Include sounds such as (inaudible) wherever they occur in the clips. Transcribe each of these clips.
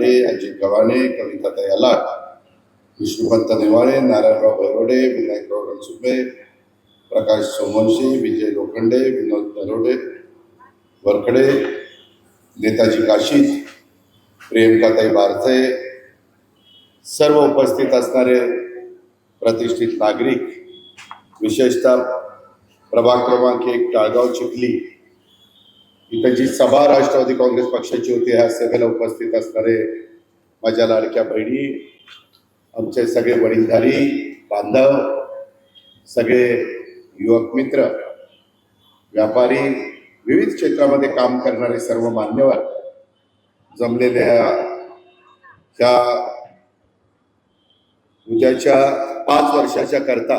विलास अजित गव्हाणे कविता दयाला विष्णुपंत नेवाळे नारायणराव भैरोडे विनायकराव रणसुबे प्रकाश सोमवंशी विजय लोखंडे विनोद नरोडे वरखडे नेताजी काशीद प्रेमकाताई बारसे सर्व उपस्थित असणारे प्रतिष्ठित नागरिक विशेषतः प्रभाग क्रमांक एक टाळगाव चिखली. इथं जी सभा राष्ट्रवादी काँग्रेस पक्षाची होती ह्या सभेला उपस्थित असणारे माझ्या लाडक्या बहिणी आमचे सगळे वडीलधारी बांधव सगळे युवक मित्र व्यापारी विविध क्षेत्रामध्ये काम करणारे सर्व मान्यवर जमलेल्या ह्या उद्याच्या पाच वर्षाच्या करता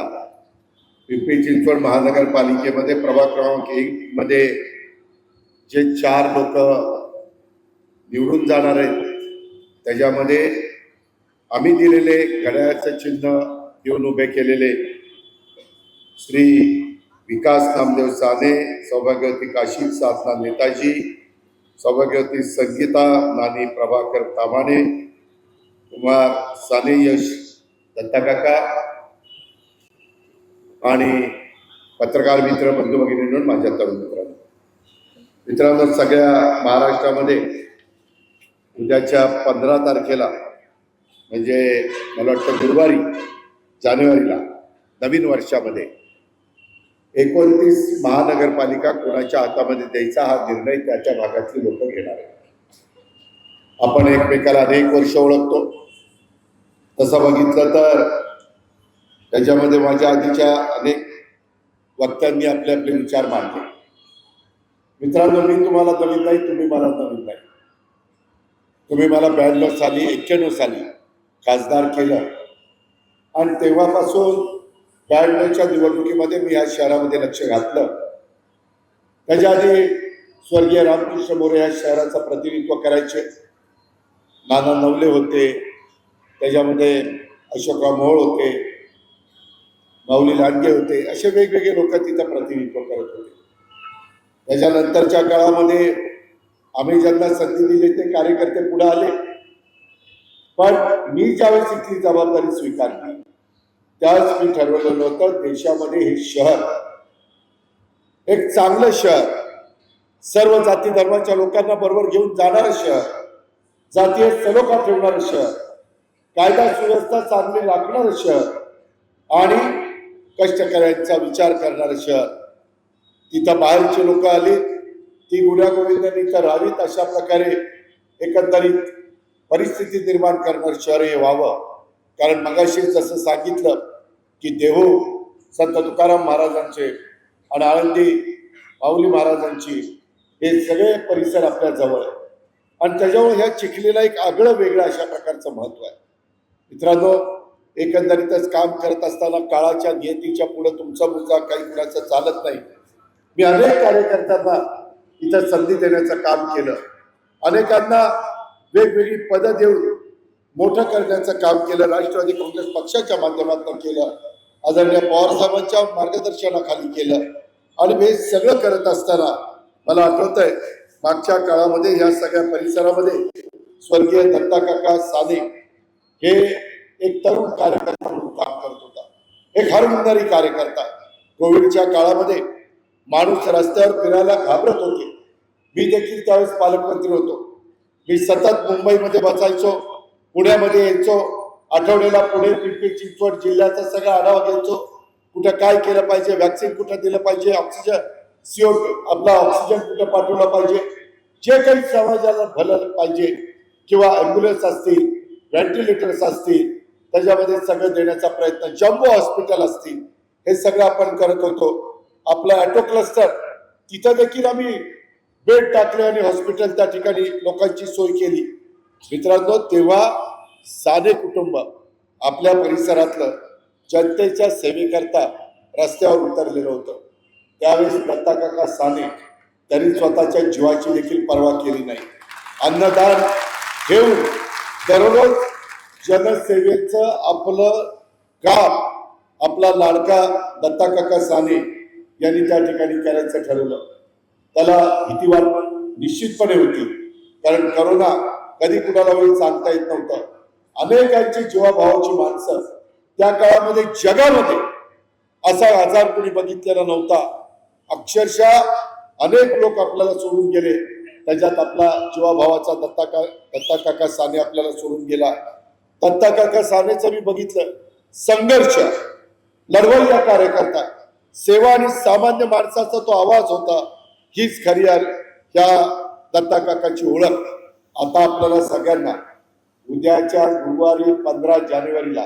पिंपरी चिंचवड महानगरपालिकेमध्ये प्रभाग क्रमांक एक मध्ये जे चार लोक निवडून जाणार आहेत त्याच्यामध्ये आम्ही दिलेले घड्याळाचं चिन्ह देऊन उभे केलेले श्री विकास नामदेव साने सौभाग्यवती काशी साधना नेताजी सौभाग्यवती संगीता नानी प्रभाकर ताबाने कुमार साने यश दत्ताकाका आणि पत्रकार मित्र बंधू म्हणून माझ्या तरुण मित्रांनो. मित्रांनो सगळ्या महाराष्ट्रामध्ये उद्याच्या पंधरा तारखेला म्हणजे मला वाटतं गुरुवारी जानेवारीला नवीन वर्षामध्ये एकोणतीस महानगरपालिका कोणाच्या हातामध्ये द्यायचा हा निर्णय त्याच्या भागातली लोक घेणार आहेत. आपण एकमेकाला अनेक वर्ष ओळखतो. तसं बघितलं तर त्याच्यामध्ये माझ्या आधीच्या अनेक वक्त्यांनी आपले आपले विचार मांडले. मित्रांनो मी तुम्हाला दलित नाही तुम्ही मला दलित नाही. तुम्ही मला ब्याण्णव साली एक्क्याण्णव साली खासदार केलं. आणि तेव्हापासून ब्याण्णवच्या निवडणुकीमध्ये मी या शहरामध्ये लक्ष घातलं. त्याच्या आधी स्वर्गीय रामकृष्ण मोरे या शहराचं प्रतिनिधित्व करायचे. नाना नवले होते. त्याच्यामध्ये अशोकराव मोहोळ होते. माऊली लांडगे होते. असे वेगवेगळे लोक तिथं प्रतिनिधित्व करत होते. त्याच्यानंतरच्या काळामध्ये आम्ही ज्यांना संधी दिली ते कार्यकर्ते पुढे आले. पण मी ज्यावेळेस इथली जबाबदारी स्वीकारली त्यावेळेस मी ठरवलेलं होतं देशामध्ये हे शहर एक चांगलं शहर सर्व जाती धर्माच्या लोकांना बरोबर घेऊन जाणारं शहर जातीय सलोखा ठेवणारं शहर कायदा सुव्यवस्था चांगली राखणारं शहर आणि कष्टकऱ्यांचा विचार करणारं शहर. तिथं बाहेरची लोक आली ती गुण्यागोविंदांनी इथं राहावीत अशा प्रकारे एकंदरीत परिस्थिती निर्माण करणारं शहर हे व्हावं. कारण मगाशी जसं सांगितलं की देहू संत तुकाराम महाराजांचे आणि आळंदी माऊली महाराजांची हे सगळे परिसर आपल्या जवळ आहे. आणि त्याच्यामुळे ह्या चिखलीला एक आगळं वेगळं अशा प्रकारचं महत्त्व आहे. मित्रांनो एकंदरीतच काम करत असताना काळाच्या नियतीच्या पुढं तुमचा मुद्दा काही कुणाचं चालत नाही. मी अनेक कार्यकर्त्यांना इथं संधी देण्याचं काम केलं. अनेकांना वेगवेगळी पदं देऊन मोठं करण्याचं काम केलं. राष्ट्रवादी काँग्रेस पक्षाच्या माध्यमातून केलं. आदरणीय पवारसाहेबांच्या मार्गदर्शनाखाली केलं. आणि मी हे सगळं करत असताना मला आठवत आहे मागच्या काळामध्ये या सगळ्या परिसरामध्ये स्वर्गीय दत्ता काका साने हे एक तरुण कार्यकर्ता म्हणून काम करत होता. एक हरमंदारी कार्यकर्ता. कोविडच्या काळामध्ये माणूस रस्त्यावर फिरायला घाबरत होते. मी देखील त्यावेळेस पालकमंत्री होतो. मी सतत मुंबईमध्ये बसायचो पुण्यामध्ये यायचो आठवड्याला पुणे पिंपरी चिंचवड जिल्ह्याचा सगळा आढावा घ्यायचो. कुठं काय केलं पाहिजे व्हॅक्सिन कुठं दिलं पाहिजे ऑक्सिजन सीओ आपला ऑक्सिजन कुठं पाठवला पाहिजे? जे काही समाजाला भलं पाहिजे किंवा ॲम्ब्युलन्स असतील व्हेंटिलेटर्स असतील त्याच्यामध्ये सगळं देण्याचा प्रयत्न जम्बो हॉस्पिटल असतील हे सगळं आपण करत होतो. आपलं ॲटो क्लस्टर तिथं देखील आम्ही बेड टाकले आणि हॉस्पिटल त्या ठिकाणी लोकांची सोय केली. मित्रांनो तेव्हा साधे कुटुंब आपल्या परिसरातलं जनतेच्या सेवेकरता रस्त्यावर उतरलेलं होतं. त्यावेळेस दत्ता काका साने त्यांनी स्वतःच्या जीवाची देखील पर्वा केली नाही. अन्नदान घेऊन दररोज जनसेवेचं आपलं काम आपला लाडका दत्ता काका साने यांनी त्या ठिकाणी करायचं ठरवलं. त्याला भीती वाट निश्चितपणे होती. कारण करोना कधी कुणाला होईल सांगता येत नव्हतं. अनेकांची जीवाभावाची माणसं त्या काळामध्ये जगामध्ये असा आजार कोणी बघितलेला नव्हता. अक्षरशः अनेक लोक आपल्याला सोडून गेले. त्याच्यात आपला जीवाभावाचा दत्ता का दत्ता काका साने आपल्याला सोडून गेला. दत्ता काका सानेचं मी बघितलं. संघर्ष. लढवय्या कार्यकर्ता. सेवा आणि सामान्य माणसाचा तो आवाज होता हीच खरी या ह्या दत्ता काकाची ओळख. आता आपल्याला सगळ्यांना उद्याच्या गुरुवारी पंधरा जानेवारीला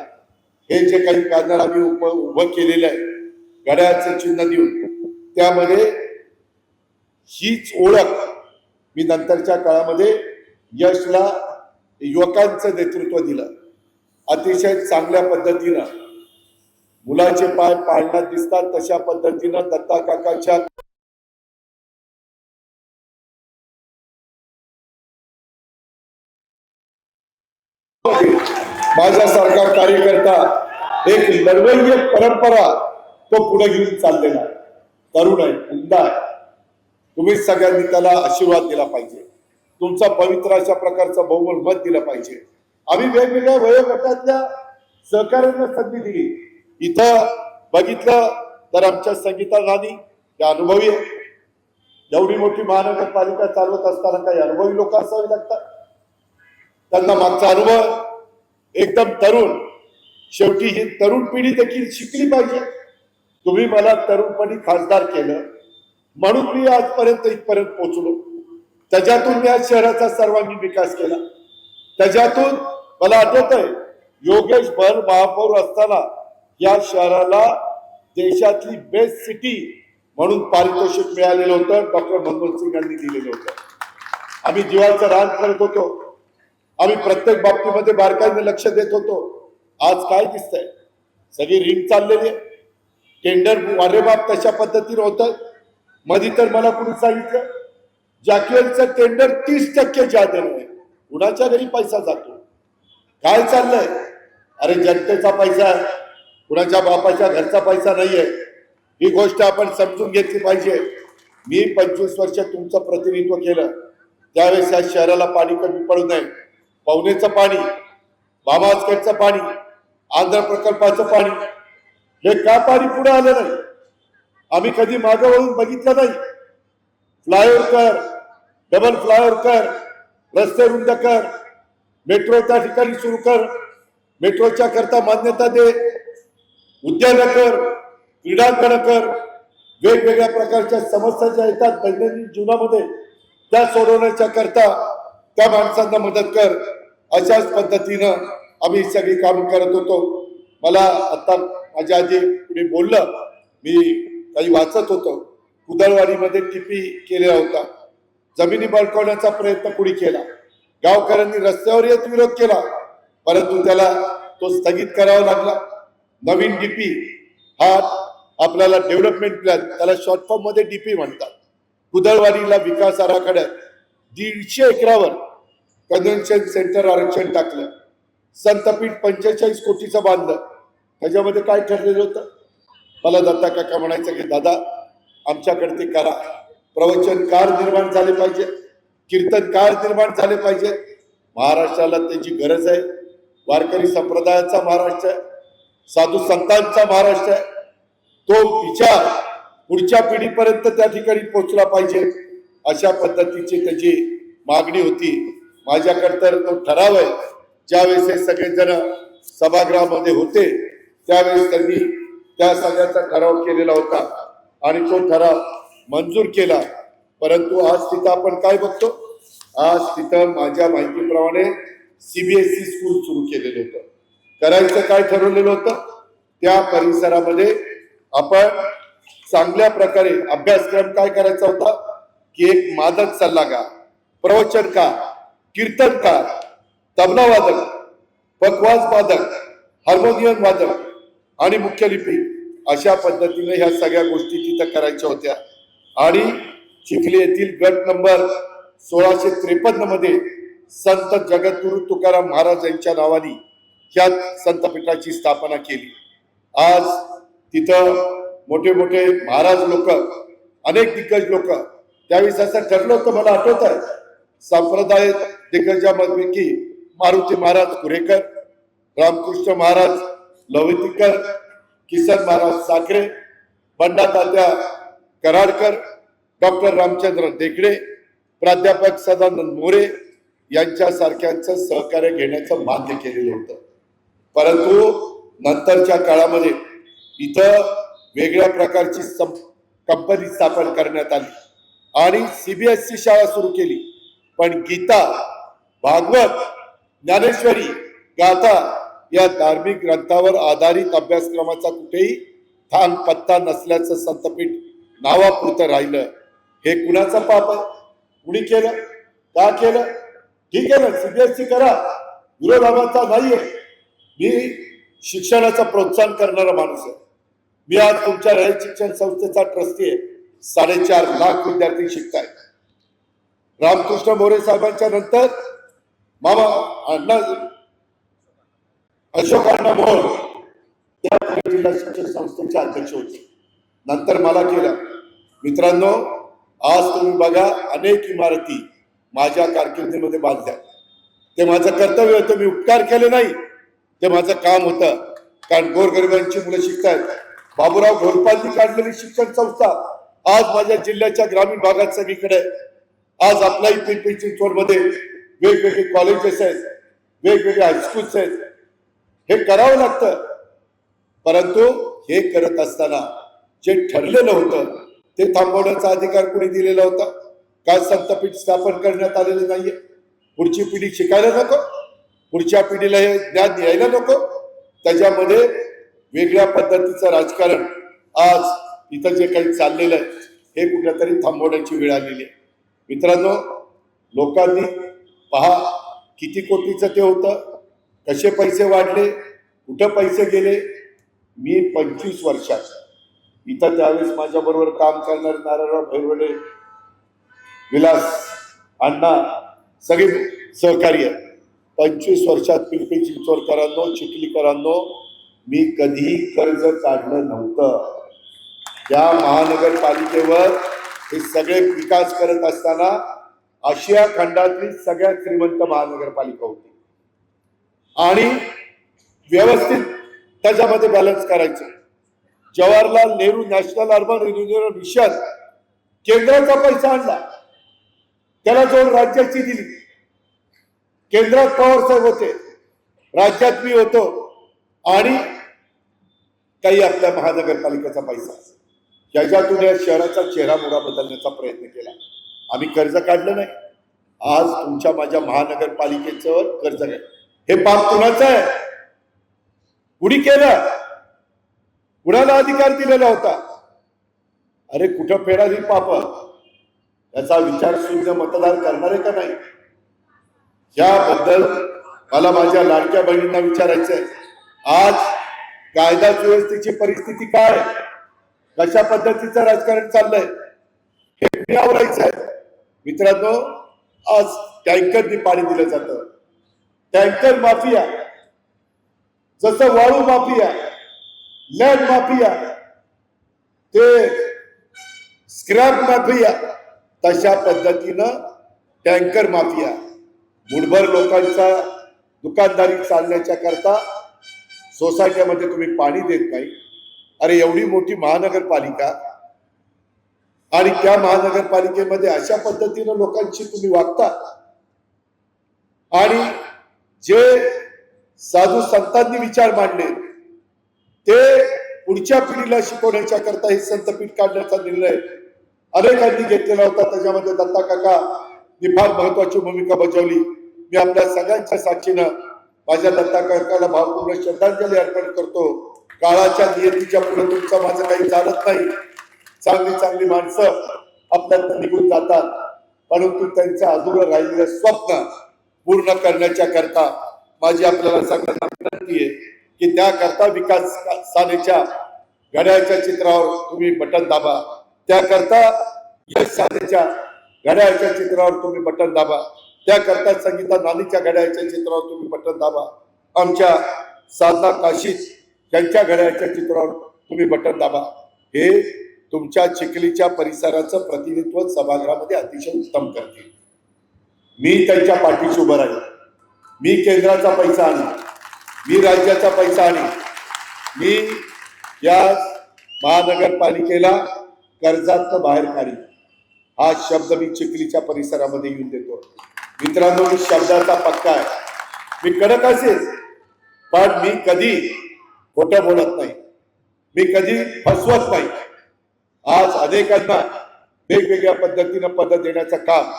हे जे काही पॅनल आम्ही उप उभं केलेलं आहे घड्याचं चिन्ह देऊन त्यामध्ये हीच ओळख मी नंतरच्या काळामध्ये यशला युवकांचं नेतृत्व दिलं. अतिशय चांगल्या पद्धतीनं मुलाचे पाय पाळण्यात दिसतात तशा पद्धतीनं दत्ता काकाच्या माझ्यासारखा कार्यकर्ता एक लढवय्य परंपरा तो पुढे घेऊन चाललेला तरुण आहे उमदा आहे. तुम्ही सगळ्यांनी त्याला आशीर्वाद दिला पाहिजे. तुमचा पवित्र अशा प्रकारचं बहुमल मत दिलं पाहिजे. आम्ही वेगवेगळ्या वयोगटातल्या सहकार्यांना संधी दिली. इथं बघितलं तर आमच्या संगीता राणी त्या अनुभवी आहे एवढी मोठी महानगरपालिका चालवत असताना काही अनुभवी लोक असावे लागतात. त्यांना मागचा अनुभव एकदम तरुण शेवटी ही तरुण पिढी देखील शिकली पाहिजे. तुम्ही मला तरुणपणी खासदार केलं म्हणून मी आजपर्यंत इथपर्यंत पोहोचलो. त्याच्यातून मी आज शहराचा सर्वांगीण विकास केला. त्याच्यातून मला आठवत आहे योगेश भर महापौर असताना या शहराला देशातली बेस्ट सिटी म्हणून पारितोषिक मिळालेलं होतं. डॉक्टर मनमोहन सिंग यांनी दिलेलं होतं. आम्ही जीवाचं रान करत होतो. आम्ही प्रत्येक बाबतीमध्ये बारकाईने लक्ष देत होतो. आज काय दिसतंय? सगळी रिंग चाललेली आहे. टेंडर वारेमाप तशा पद्धतीने होतं. मधी तर मला कुणी सांगितलं जॅक्युअलचं टेंडर तीस टक्के जादे आहे कुणाच्या घरी पैसा जातो? काय चाललंय? अरे जनतेचा पैसा आहे. कुणाच्या बापाच्या घरचा पैसा नाहीये. ही गोष्ट आपण समजून घेतली पाहिजे. मी पंचवीस वर्ष तुमचं प्रतिनिधित्व केलं. त्यावेळेस या शहराला पाणी कमी पडू नये. पवनेचं पाणी बामाजखेडचं पाणी आंध्र प्रकल्पाचं पाणी हे का पाणी पुढे आलं नाही? आम्ही कधी मागं वळून बघितलं नाही. फ्लायओव्हर कर डबल फ्लायओव्हर कर रस्ते रुंद कर मेट्रो त्या ठिकाणी सुरू कर. मेट्रोच्या करता मान्यता दे. उद्यान कर क्रीडांगण कर वेगवेगळ्या प्रकारच्या समस्या ज्या येतात दैनंदिन जीवनामध्ये त्या सोडवण्याच्या करता त्या माणसांना मदत कर अशाच पद्धतीनं आम्ही सगळी कामं करत होतो. मला आता माझ्या आजी कुणी बोललं मी काही वाचत होतो. कुदळवाडीमध्ये टिपी केलेला होता. जमिनी बळकवण्याचा प्रयत्न कुणी केला? गावकऱ्यांनी रस्त्यावर येत विरोध केला. परंतु त्याला तो स्थगित करावा लागला. नवीन डीपी हा आपल्याला डेव्हलपमेंट प्लॅन त्याला शॉर्ट फॉर्ममध्ये डीपी म्हणतात. कुदळवाडीला विकास आराखड्यात दीडशे एकरावर कन्व्हेन्शन सेंटर आरक्षण टाकलं. संतपीठ पंचेचाळीस कोटीचं बांधलं. त्याच्यामध्ये काय ठरलेलं होतं? मला दत्ता काका म्हणायचं की दादा आमच्याकडे ते करा. प्रवचनकार निर्माण झाले पाहिजे. कीर्तनकार निर्माण झाले पाहिजे. महाराष्ट्राला त्याची गरज आहे. वारकरी संप्रदायाचा महाराष्ट्र आहे. साधू संतांचा महाराष्ट्र आहे. तो विचार पुढच्या पिढीपर्यंत त्या ठिकाणी पोहोचला पाहिजे. अशा पद्धतीची त्याची मागणी होती. माझ्याकडे तर तो ठराव आहे. ज्यावेळेस हे सगळेजण सभागृहामध्ये होते त्यावेळेस त्यांनी त्या सगळ्याचा ठराव केलेला होता. आणि तो ठराव मंजूर केला. परंतु आज तिथं आपण काय बघतो? आज तिथं माझ्या माहितीप्रमाणे सीबीएसई स्कूल सुरू केलेलं होतं. करायचं काय ठरवलेलं होतं? त्या परिसरामध्ये आपण चांगल्या प्रकारे अभ्यासक्रम काय करायचा होता? की एक मादक सल्लागार प्रवचनकार कीर्तनकार तबला वादक पकवाज वादक हार्मोनियम वादक आणि मुख्य लिपी अशा पद्धतीने ह्या सगळ्या गोष्टी तिथं करायच्या होत्या. आणि चिखली येथील गट नंबर सोळाशे त्रेपन्नमध्ये संत जगद्गुरु तुकाराम महाराज यांच्या नावाने ह्या संतपीठाची स्थापना केली. आज तिथं मोठे मोठे महाराज लोक अनेक दिग्गज लोक त्यावेळेस असं ठरलं होतं मला आठवत आहे संप्रदाय दिग्गजांपैकी मारुती महाराज कुरेकर रामकृष्ण महाराज लवतीकर किसन महाराज साखरे बंडा तात्या कराडकर डॉक्टर रामचंद्र देखडे प्राध्यापक सदानंद मोरे यांच्यासारख्यांचं सहकार्य घेण्याचं मान्य केलेलं होतं. परंतु नंतरच्या काळामध्ये इथं वेगळ्या प्रकारची कंपनी स्थापन करण्यात आली. आणि सीबीएसई शाळा सुरू केली. पण गीता भागवत ज्ञानेश्वरी गाथा या धार्मिक ग्रंथावर आधारित अभ्यासक्रमाचा कुठेही थान पत्ता नसल्याचं संतपीठ नावापुरतं राहिलं. हे कुणाचं पाप आहे? कुणी केलं? का केलं? ठीक आहे ना. सीबीएसई करा. विरोध नाही नाहीये. मी शिक्षणाचा प्रोत्साहन करणारा माणूस आहे. मी आज तुमच्या रयत शिक्षण संस्थेचा ट्रस्टी आहे. साडेचार लाख विद्यार्थी शिकतायत. रामकृष्ण मोरे साहेबांच्या नंतर मामा अण्णा अशोक अण्णा मोहोळ त्या जिल्हा शिक्षण संस्थेचे अध्यक्ष होते. नंतर मला केलं. मित्रांनो आज तुम्ही बघा अनेक इमारती माझ्या कारकिर्दीमध्ये बांधल्या. ते माझं कर्तव्य होतं मी उपकार केले नाही. ते माझं काम होतं. कारण गोरगरिबांची मुलं शिकतायत. बाबूराव घोरपालनी काढलेली शिक्षण संस्था आज माझ्या जिल्ह्याच्या ग्रामीण भागात सगळीकडे आज आपल्याही पिंपरी चिंचवडमध्ये वेगवेगळे कॉलेजेस आहेत वेगवेगळे हायस्कूल्स आहेत. हे करावं लागतं. परंतु हे करत असताना जे ठरलेलं होतं ते थांबवण्याचा अधिकार कोणी दिलेला होता? काय संतपीठ स्थापन करण्यात आलेलं नाहीये? पुढची पिढी शिकायला नको? पुढच्या पिढीला हे ज्ञान यायला नको. त्याच्यामध्ये वेगळ्या पद्धतीचं राजकारण आज इथं जे काही चाललेलं आहे हे कुठेतरी थांबवण्याची वेळ आलेली आहे. मित्रांनो लोकांनी पहा किती कोटीचं ते होतं कसे पैसे वाढले कुठं पैसे गेले मी पंचवीस वर्षात. इथं त्यावेळेस माझ्याबरोबर काम करणारे नारायणराव भैरवडे विलास अण्णा सगळे सहकारी आहेत. पंचवीस वर्षात पिंपरी चिंचवडकरांनो चिखलीकरांनो मी कधीही कर्ज काढलं नव्हतं. या महानगरपालिकेवर हे सगळे विकास करत असताना आशिया खंडातली सगळ्यात श्रीमंत महानगरपालिका होती. आणि व्यवस्थित त्याच्यामध्ये बॅलन्स करायचं. Jawaharlal Nehru national urban renewal mission केंद्राचा पैसा आणला. त्याला जोड राज्याची दिली. केंद्रात पवार साहेब होते राज्यात मी होतो आणि काही आपल्या महानगरपालिकेचा पैसा. याच्यातून या शहराचा चेहरा मोडा बदलण्याचा प्रयत्न केला. आम्ही कर्ज काढलं नाही. आज तुमच्या माझ्या महानगरपालिकेचं कर्ज आहे. हे पाप कुणाचं आहे? कुणी केलं? कुणाला अधिकार दिलेला होता? अरे कुठं फेडाली ही पाप? याचा विचार शून्य मतदार आहे का नाही? याबद्दल मला माझ्या लाडक्या बहिणींना विचारायचं आहे आज कायदा सुव्यवस्थेची परिस्थिती काय? कशा पद्धतीचं राजकारण चाललंय? हे आवरायचं आहे मित्रांनो आज टँकरनी पाणी दिलं जातं. Tanker mafia. जसं वाळू माफिया लँड माफिया ते स्क्रॅप माफिया तशा पद्धतीनं टँकर माफिया. मुठभर लोकांचा दुकानदारी चालण्याच्या करता सोसायट्यामध्ये तुम्ही पाणी देत नाही. अरे एवढी मोठी महानगरपालिका आणि त्या महानगरपालिकेमध्ये अशा पद्धतीनं लोकांशी तुम्ही वागता? आणि जे साधू संतांनी विचार मांडले ते पुढच्या पिढीला शिकवण्याच्या करता हे संतपीठ काढण्याचा निर्णय अनेकांनी घेतलेला होता. त्याच्यामध्ये दत्ता काका फार महत्वाची भूमिका बजावली. मी आपल्या सगळ्यांच्या साक्षीनं माझ्या दत्ता काकाला भावपूर्ण श्रद्धांजली अर्पण करतो. काळाच्या नियतीच्या पुढे तुमचं माझं काही चालत नाही. चांगली चांगली माणसं आपल्यात निघून जातात. परंतु त्यांचं अधुरं राहिलेलं स्वप्न पूर्ण करण्याच्या करता माझी आपल्याला सगळ्यांना विनंती आहे की त्याकरता विकास साधेच्या घड्याळच्या चित्रावर तुम्ही बटन दाबा. त्याकरता यश साधेच्या घड्याळच्या चित्रावर तुम्ही बटन दाबा. त्याकरता संगीता नानीच्या घड्याळच्या चित्रावर तुम्ही बटन दाबा. आमच्या साधना काशीत यांच्या घड्याळच्या चित्रावर तुम्ही बटन दाबा. हे तुमच्या चिखलीच्या परिसराचं प्रतिनिधित्व सभागृहामध्ये अतिशय उत्तम करते. मी त्यांच्या पाठीशी उभं राहील मी केंद्राचा पैसा आणीन. मी राज्याचा पैसा आणीन. मी या महानगरपालिकेला कर्जात बाहेर काढीन. हा शब्द मी चिखलीच्या परिसरामध्ये येऊन देतो. मित्रांनो मी शब्दाचा पक्का आहे. मी कडक असेल पण मी कधी खोटं बोलत नाही. मी कधी फसवत नाही. आज अनेकांना वेगवेगळ्या पद्धतीनं पद देण्याचं काम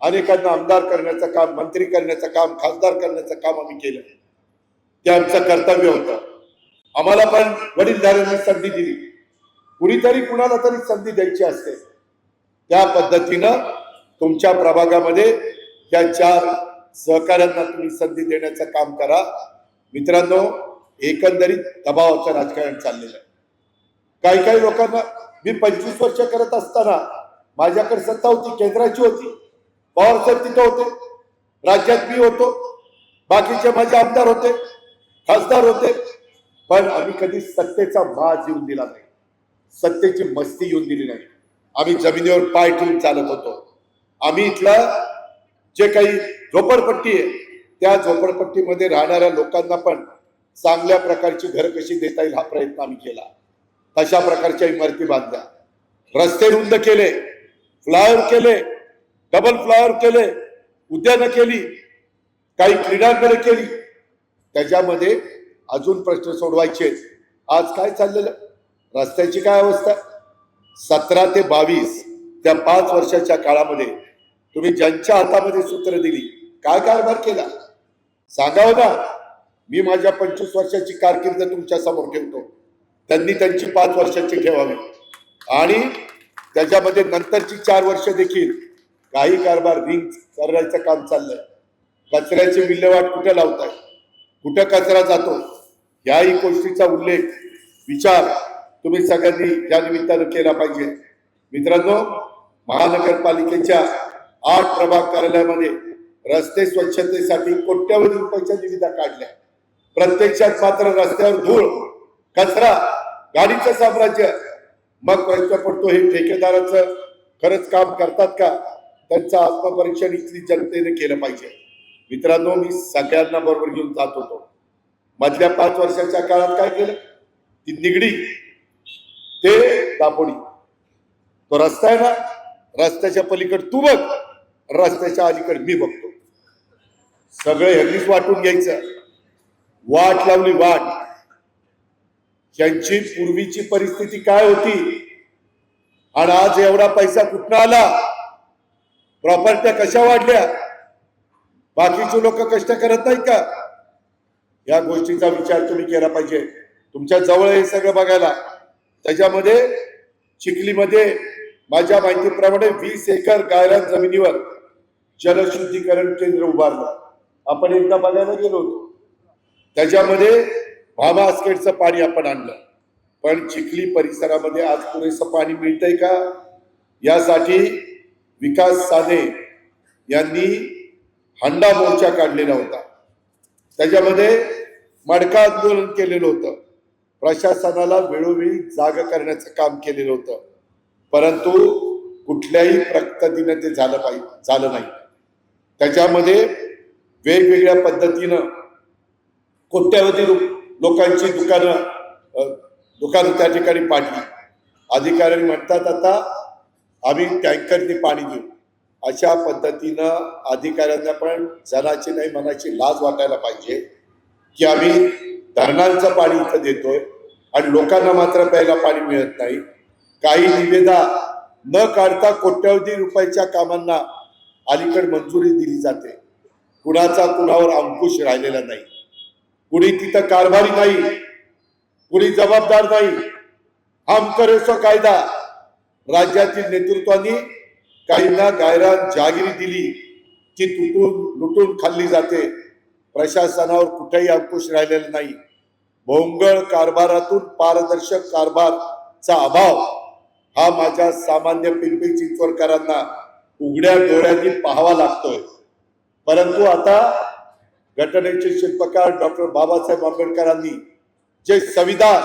अनेकांना आमदार करण्याचं काम मंत्री करण्याचं काम खासदार करण्याचं काम आम्ही केलं. ते आमचं कर्तव्य होतं. आम्हाला पण वडीलधाऱ्यांनी संधी दिली. कुणीतरी कुणाला तरी संधी द्यायची असते. त्या पद्धतीनं तुमच्या प्रभागामध्ये या चार सहकाऱ्यांना तुम्ही संधी देण्याचं काम करा. मित्रांनो एकंदरीत दबावाचं राजकारण चाललेलं आहे. काही काही लोकांना मी पंचवीस वर्ष करत असताना माझ्याकडे सत्ता होती केंद्राची होती. पवार साहेब तिथं होते. राज्यात मी होतो. बाकीचे माझे आमदार होते. खासदार होते. पण आम्ही कधी सत्तेचा माज येऊन दिला नाही. सत्तेची मस्ती येऊन दिली नाही. आम्ही जमिनीवर पाय ठेवून चालत होतो. आम्ही इथला जे काही झोपडपट्टी आहे त्या झोपडपट्टीमध्ये राहणाऱ्या लोकांना पण चांगल्या प्रकारची घर कशी देता येईल हा प्रयत्न आम्ही केला. तशा प्रकारच्या इमारती बांधल्या. रस्ते रुंद केले फ्लायओव्हर केले डबल फ्लायओव्हर केले उद्यानं केली काही क्रीडांकडे केली. त्याच्यामध्ये अजून प्रश्न सोडवायचे आज काय चाललेलं? रस्त्याची काय अवस्था? सतरा ते बावीस त्या पाच वर्षाच्या काळामध्ये तुम्ही ज्यांच्या हातामध्ये सूत्र दिली काय कारभार केला? सांगावं ना मी माझ्या पंचवीस वर्षाची कारकीर्द तुमच्यासमोर ठेवतो. त्यांनी त्यांची पाच वर्षाची ठेवावी. आणि त्याच्यामध्ये नंतरची चार वर्ष देखील काही कारभार रिंग करायचं काम चाललंय. कचऱ्याची विल्हेवाट कुठं लावताय? कुठं कचरा जातो? याही गोष्टीचा उल्लेख विचार तुम्ही सगळ्यांनी या निमित्तानं केला पाहिजे. मित्रांनो महानगरपालिकेच्या आठ प्रभाग कार्यालयामध्ये रस्ते स्वच्छतेसाठी कोट्यावधी रुपयाच्या निविदा काढल्या. प्रत्यक्षात मात्र रस्त्यावर धूळ कचरा गाडीचं साम्राज्य. मग प्रश्न पडतो हे ठेकेदाराचं खरंच काम करतात का? त्यांचं आत्मपरीक्षण इथली जनतेने केलं पाहिजे. मित्रांनो मी सगळ्यांना बरोबर घेऊन जात होतो. मधल्या पाच वर्षाच्या काळात काय केलं? ती निगडी ते दापोडी. तो रस्ता आहे ना रस्त्याच्या पलीकडे तू बघ. रस्त्याच्या अलीकडे मी बघतो. सगळे हल्लीच वाटून घ्यायचं. वाट लावली वाट. त्यांची पूर्वीची परिस्थिती काय होती? आणि आज एवढा पैसा कुठनं आला? प्रॉपर्ट्या कशा वाढल्या? बाकीचे लोक कष्ट करत नाहीत का? या गोष्टीचा विचार तुम्ही केला पाहिजे. तुमच्या जवळ हे सगळं बघायला. त्याच्यामध्ये चिखलीमध्ये माझ्या माहितीप्रमाणे वीस एकर गायरान जमिनीवर जलशुद्धीकरण केंद्र उभारलं. आपण एकदा बघायला गेलो होतो. त्याच्यामध्ये भामास्केटचं पाणी आपण आणलं. पण चिखली परिसरामध्ये आज पुरेसं पाणी मिळतंय का? यासाठी विकास साने यांनी हंडा मोर्चा काढलेला होता. त्याच्यामध्ये मडका आंदोलन केलेलं होतं. प्रशासनाला वेळोवेळी जाग करण्याचं काम केलेलं होतं. परंतु कुठल्याही प्रगतीनं ते झालं पाहिजे झालं नाही. त्याच्यामध्ये वेगवेगळ्या पद्धतीनं कोट्यावधी लोकांची दुकानं दुकानं त्या ठिकाणी पाडली. अधिकारी म्हणतात आता आम्ही टँकरने पाणी देऊ अशा पद्धतीनं अधिकाऱ्यांना पण जनाची नाही मनाची लाज वाटायला पाहिजे की आम्ही धरणांचं पाणी इथं देतोय आणि लोकांना मात्र प्यायला पाणी मिळत नाही. काही निवेदा न काढता कोट्यावधी रुपयाच्या कामांना अलीकड मंजुरी दिली जाते. कुणाचा कुणावर अंकुश राहिलेला नाही. कुणी तिथं कारभारी नाही. कुणी जबाबदार नाही. हम करे कायदा. राज्यातील नेतृत्वाने काहींना गायरान जागिरी दिली ती तुटून लुटून खाल्ली जाते. प्रशासनावर कुठेही अंकुश राहिलेला नाही. भोंगळ कारभारातून पारदर्शक कारभारचा अभाव हा माझ्या सामान्य पिंपरी चिंचवडकरांना उघड्या डोळ्यांनी पाहावा लागतोय. परंतु आता घटनेचे शिल्पकार डॉक्टर बाबासाहेब आंबेडकरांनी जे संविधान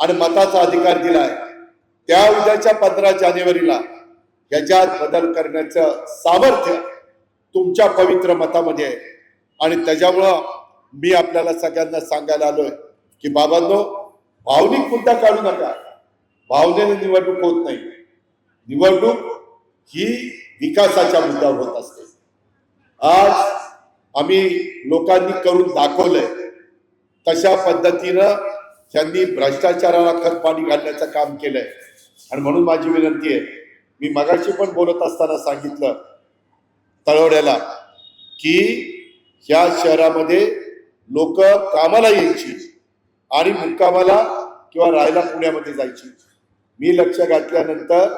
आणि मताचा अधिकार दिलाय त्या उद्याच्या पंधरा जानेवारीला याच्यात बदल करण्याचं सामर्थ्य तुमच्या पवित्र मतामध्ये आहे. आणि त्याच्यामुळं मी आपल्याला सगळ्यांना सांगायला आलोय की बाबांनो भावनिक मुद्दा काढू नका. भावनेने निवडणूक होत नाही. निवडणूक ही विकासाच्या मुद्द्यावर होत असते. आज आम्ही लोकांनी करून दाखवलंय तशा पद्धतीनं त्यांनी भ्रष्टाचाराला खत पाणी घालण्याचं काम केलंय. आणि म्हणून माझी विनंती आहे मी मगाशी पण बोलत असताना सांगितलं तळवड्याला की या शहरामध्ये लोक कामाला यायची आणि मुक्कामाला किंवा राहायला पुण्यामध्ये जायची. मी लक्ष घातल्यानंतर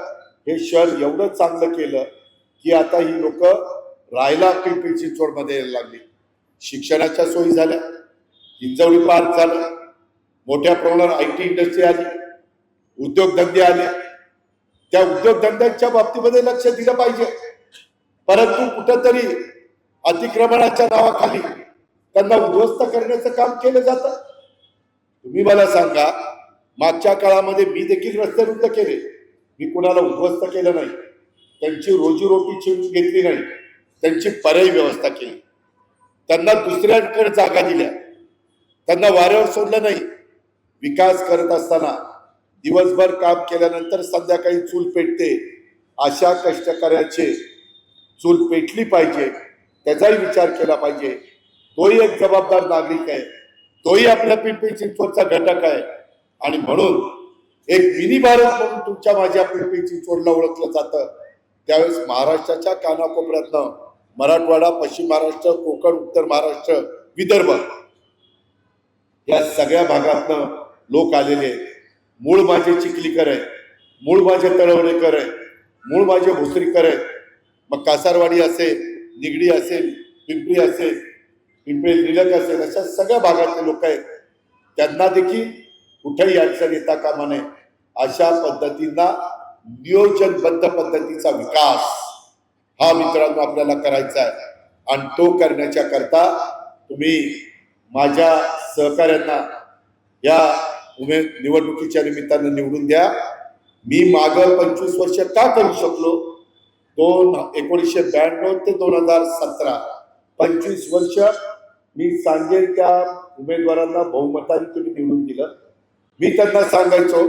हे शहर एवढं चांगलं केलं की आता ही लोक राहायला पिंपरी चिंचवडमध्ये यायला लागली. शिक्षणाच्या सोयी झाल्या हिंजवडी पार्क झाला मोठ्या प्रमाणावर आय टी इंडस्ट्री आली उद्योगधंदे आले. त्या उद्योगधंद्यांच्या बाबतीमध्ये लक्ष दिलं पाहिजे. परंतु कुठंतरी अतिक्रमणाच्या नावाखाली त्यांना उद्ध्वस्त करण्याचं काम केलं जातं. तुम्ही मला सांगा मागच्या काळामध्ये मी देखील रस्ते रुंद केले. मी कुणाला उद्ध्वस्त केलं नाही. त्यांची रोजीरोटी चिरून घेतली नाही. त्यांची पर्यायी व्यवस्था केली. त्यांना दुसऱ्यांकडे जागा दिल्या. त्यांना वाऱ्यावर सोडलं नाही. विकास करत असताना दिवसभर काम केल्यानंतर संध्याकाळी चूल पेटते. अशा कष्टकऱ्याचे चूल पेटली पाहिजे. त्याचाही विचार केला पाहिजे. तोही एक जबाबदार नागरिक आहे. तोही आपल्या पिंपरी चिंचवडचा घटक आहे. आणि म्हणून एक मिनी भारत म्हणून तुमच्या माझ्या पिंपरी चिंचवडला ओळखलं जातं. त्यावेळेस महाराष्ट्राच्या कानाकोपऱ्यातनं मराठवाडा पश्चिम महाराष्ट्र कोकण उत्तर महाराष्ट्र विदर्भ या सगळ्या भागातनं लोक आलेले आहेत. मूळ माझे चिखलीकर आहे मूळ माझे तळवडेकर आहे मूळ माझे भोसरीकर आहेत. मग कासारवाडी असेल निगडी असेल पिंपरी असेल पिंपरी निलक असेल अशा सगळ्या भागातले लोक आहेत. त्यांना देखील कुठेही अडचण येता कामा नये. अशा पद्धतींना नियोजनबद्ध पद्धतीचा विकास हा मित्रांनो आपल्याला करायचा आहे आणि तो करण्याच्या करता तुम्ही माझ्या सहकाऱ्यांना या उमे निवडणुकीच्या निमित्तानं निवडून द्या. मी माग पंचवीस वर्ष का करू शकलो? दोन एकोणीसशे ब्याण्णव ते दोन हजार सतरा. पंचवीस वर्ष मी सांगेन त्या उमेदवारांना बहुमताने तुम्ही निवडून दिलं. मी त्यांना सांगायचो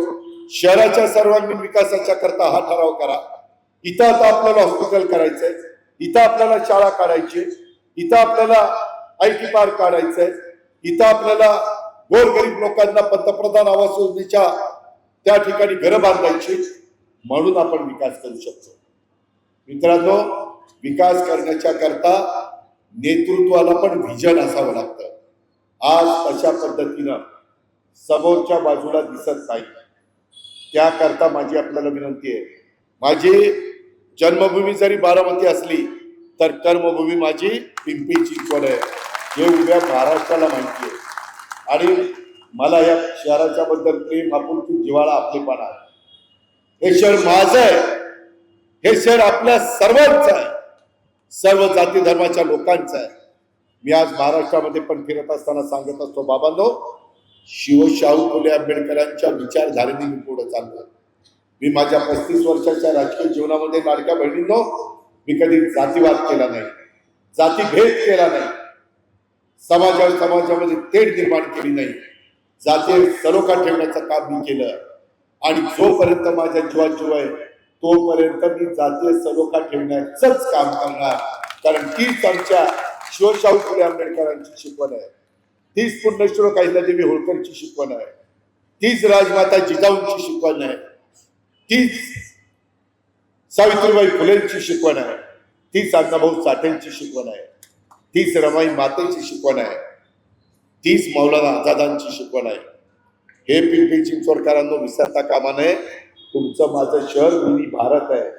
शहराच्या सर्वांगीण विकासाच्या करता हा ठराव करा. इथं आता आपल्याला हॉस्पिटल करायचंय. इथं आपल्याला शाळा काढायची. इथं आपल्याला आय टी पार्क काढायचंय. इथं आपल्याला गोरगरीब लोकांना पंतप्रधान आवास योजनेच्या त्या ठिकाणी घरं बांधायची. म्हणून आपण विकास करू शकतो. मित्रांनो विकास करण्याच्या करता नेतृत्वाला पण व्हिजन असावं लागतं. आज अशा पद्धतीनं समोरच्या बाजूला दिसत नाही. त्याकरता माझी आपल्याला विनंती आहे. माझी जन्मभूमी जरी बारामती असली तर कर्मभूमी माझी पिंपरी चिंचवड आहे. हे उभ्या महाराष्ट्राला माहिती आहे. आणि मला या शहराच्या बद्दल प्रेम आपुलकी जिव्हाळा आपलेपणा आहे. हे शहर माझं आहे. हे शहर आपल्या सर्वांचं आहे. सर्व जाती धर्माच्या लोकांचं आहे. मी आज महाराष्ट्रामध्ये पण फिरत असताना सांगत असतो बाबांनो शिवशाहू फुले आंबेडकरांच्या विचारधारेने मी पुढे चाललो मी माझ्या पस्तीस वर्षाच्या राजकीय जीवनामध्ये लाडक्या बहिणींनो मी कधी जातीवाद केला नाही जातीभेद केला नाही समाजा समाजामध्ये तेढ निर्माण केली नाही जाती सलोखा ठेवण्याचं काम मी केलं. आणि जोपर्यंत माझ्या जीवात जीव आहे तोपर्यंत मी जातीय सलोखा ठेवण्याचंच काम करणार. कारण तीच आमच्या शिवशाहू फुले आंबेडकरांची शिकवण आहे. तीच पुण्यश्वर देवी होळकरची शिकवण आहे. तीच राजमाता जिजाऊंची शिकवण आहे. तीच सावित्रीबाई फुलेंची शिकवण आहे. तीच अण्णाभाऊ साठेंची शिकवण आहे. तीच रमाई मातेची शिकवण आहे. तीच मौलाना आझादांची शिकवण आहे. हे पिंपरी चिंचवडकरांना विसरता कामा नये. तुमचं माझं शहर मी भारत आहे.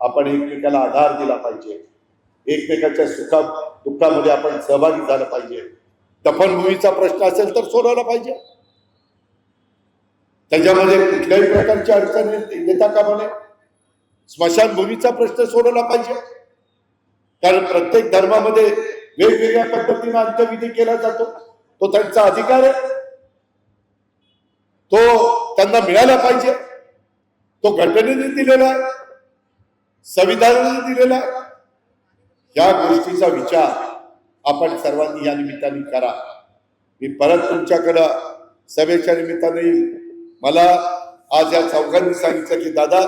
आपण एकमेकाला आधार दिला पाहिजे. एकमेकाच्या सुखा दुःखामध्ये आपण सहभागी झालं पाहिजे. दफनभूमीचा प्रश्न असेल तर सोडवला पाहिजे. त्याच्यामध्ये कुठल्याही प्रकारची अडचण येता का म्हणे स्मशानभूमीचा प्रश्न सोडवला पाहिजे. कारण प्रत्येक धर्मामध्ये वेगवेगळ्या पद्धतीने अंत्यविधी केला जातो. तो त्यांचा अधिकार आहे. तो त्यांना मिळाला पाहिजे. तो घटनेने दिलेला आहे. संविधानाने दिलेला आहे. या गोष्टीचा विचार आपण सर्वांनी या निमित्ताने करा. मी परत तुमच्याकडं सभेच्या निमित्ताने येईल. मला आज या चौघांनी सांगितलं की दादा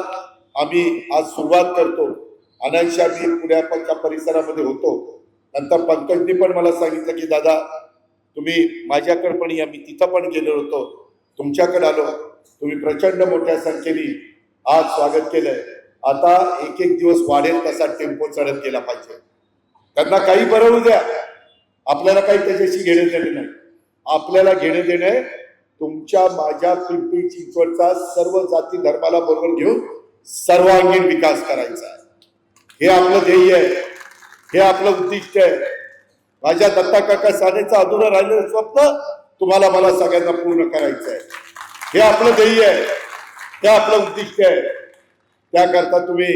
आम्ही आज सुरुवात करतो. अनायशी आम्ही पुण्याच्या परिसरामध्ये होतो. नंतर पंकजनी पण मला सांगितलं की दादा तुम्ही माझ्याकडे पण या. मी तिथं पण गेलो होतो. तुमच्याकडे आलो. तुम्ही प्रचंड मोठ्या संख्येने आज स्वागत केलंय. आता एक एक दिवस वाढेल तसा टेम्पो चढत गेला पाहिजे. त्यांना काही बरवू द्या. आपल्याला काही त्याच्याशी घेणे देणे नाही. आपल्याला घेणे देणे तुमच्या माझ्या पिंपरी चिंचवडचा सर्व जाती धर्माला बरोबर घेऊन सर्वांगीण विकास करायचा आहे. हे आपलं ध्येय आहे. हे आपलं उद्दिष्ट आहे. माझ्या दत्ता काका सानेचं अधुरं राहिलेलं स्वप्न तुम्हाला मला सगळ्यांना पूर्ण करायचं आहे. हे आपलं ध्येय आहे. हे आपलं उद्दिष्ट आहे. त्याकरता तुम्ही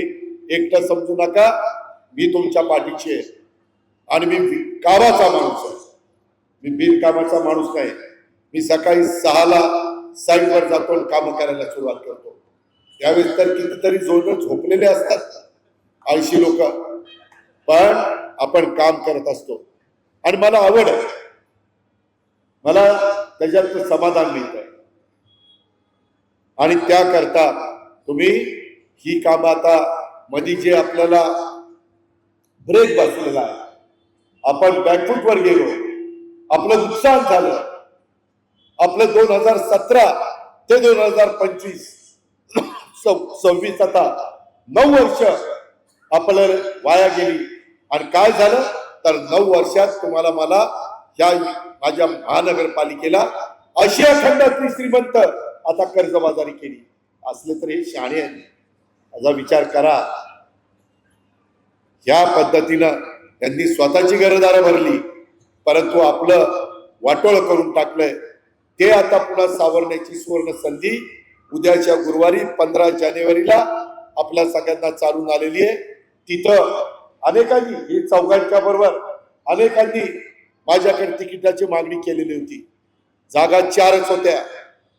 एकटं समजू नका. मी तुमच्या पाठीशी आहे. आणि मी कामाचा माणूस आहे. मी बिनकामाचा माणूस नाही. मी सकाळी सहाला साईटवर जातो आणि कामं करायला सुरुवात करतो. त्यावेळेस तर कितीतरी जोर झोपलेले असतात. ऐंशी लोक. पण आपण काम करत असतो. आणि मला आवड आहे. मला त्याच्यात समाधान मिळत आणि त्याकरता तुम्ही ही कामं आता मध्ये जे आपल्याला ब्रेक बसलेला आहे आपण बॅकफुटवर गेलो. आपलं नुकसान झालं. आपलं दोन हजार सतरा ते दोन हजार पंचवीस (coughs) सव्वीस आता नऊ वर्ष आपलं वाया गेली. आणि काय झालं? तर नऊ वर्षात तुम्हाला मला या माझ्या महानगरपालिकेला अशी अखंडातली श्रीमंत आता कर्जबाजारी केली. असले तर हे शहाणे याचा विचार करा. या पद्धतीनं त्यांनी स्वतःची घरदारं भरली. परंतु आपलं वाटोळ करून टाकलंय. ते आता पुन्हा सावरण्याची सुवर्ण संधी उद्याच्या गुरुवारी पंधरा जानेवारीला आपल्या सगळ्यांना चालून आलेली आहे. तिथं अनेकांनी हे चौघांच्या बरोबर अनेकांनी माझ्याकडे तिकिटाची मागणी केलेली होती. जागा चारच होत्या.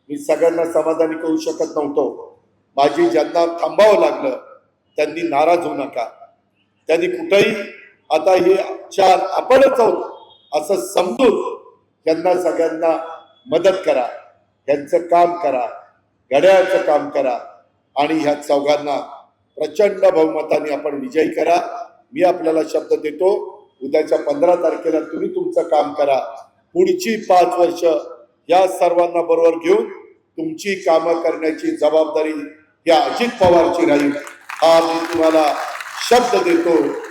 मी सगळ्यांना समाधानी करू शकत नव्हतो. माझी ज्यांना थांबावं लागलं त्यांनी नाराज होऊ नका. त्यांनी कुठंही आता हे चार आपणच आहोत. असं समजून त्यांना सगळ्यांना मदत करा. त्यांचं काम करा. घड्याळचं काम करा. आणि ह्या चौघांना प्रचंड बहुमताने आपण विजयी करा. मी आपल्याला शब्द देतो उद्याच्या पंधरा तारखेला तुम्ही तुमचं काम करा. पुढची पाच वर्ष या सर्वांना बरोबर घेऊन तुमची कामं करण्याची जबाबदारी या अजित पवारची राहील. हा मी तुम्हाला शब्द देतो.